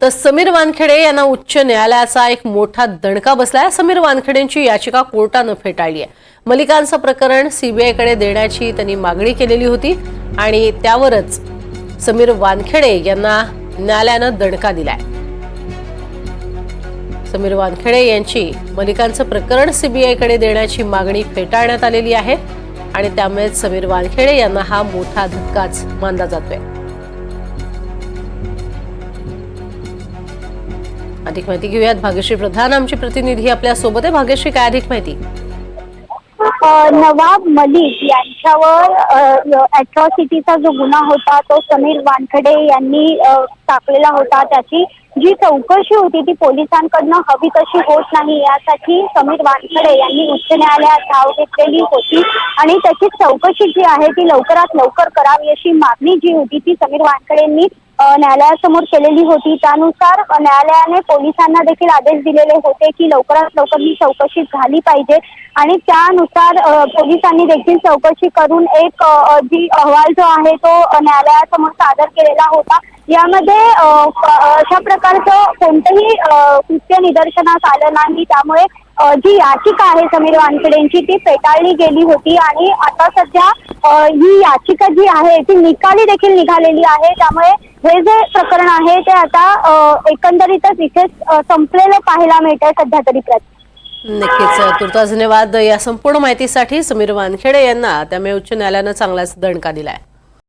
तर समीर वानखेडे यांना उच्च न्यायालयाचा एक मोठा दणका बसलाय. समीर वानखेडेंची याचिका कोर्टानं फेटाळली आहे. मलिकांचं प्रकरण सीबीआयकडे देण्याची त्यांनी मागणी केलेली होती आणि त्यावरच समीर वानखेडे यांना न्यायालयानं दणका दिलाय. समीर वानखेडे यांची मलिकांचं प्रकरण सीबीआयकडे देण्याची मागणी फेटाळण्यात आलेली आहे आणि त्यामुळेच समीर वानखेडे यांना हा मोठा धक्काच मानला जातोय. अधिक माहिती घेऊयात. भाग्यश्री प्रधान आमची प्रतिनिधी आपल्यासोबत आहे. भाग्यश्री काय अधिक माहिती? नवाब मलिक यांच्यावर अॅट्रॉसिटीचा जो गुन्हा होता तो समीर वानखडे यांनी टाकलेला होता. त्याची जी चौकशी होती ती पोलिसांकडनं हवी तशी होत नाही. यासाठी समीर वानखडे यांनी उच्च न्यायालयात धाव घेतलेली होती आणि त्याची चौकशी जी आहे ती लवकरात लवकर करावी अशी मागणी जी होती ती समीर वानखडेंनी न्यायालयासमोर केलेली होती. त्यानुसार न्यायालयाने पोलिसांना देखील आदेश दिलेले होते की लवकरात लवकर ही चौकशी झाली पाहिजे. आणि त्यानुसार पोलिसांनी देखील चौकशी करून एक जी अहवाल जो आहे तो न्यायालयासमोर सादर केलेला होता. यामध्ये अशा प्रकारचं कोणतंही कृत्य निदर्शनास आलं नाही. त्यामुळे जी याचिका आहे समीर वानखेडेंची ती फेटाळली गेली होती. आणि आता सध्या ही याचिका जी आहे ती निकाली देखील निघालेली आहे. त्यामुळे हे जे प्रकरण आहे ते आता एकंदरीतच इथे संपलेलं पाहायला मिळतंय सध्या तरी प्रत. नक्कीच. तुर्तास धन्यवाद या संपूर्ण माहितीसाठी समीर वानखेडे यांना त्यामुळे उच्च न्यायालयानं चांगलाच दणका दिलाय.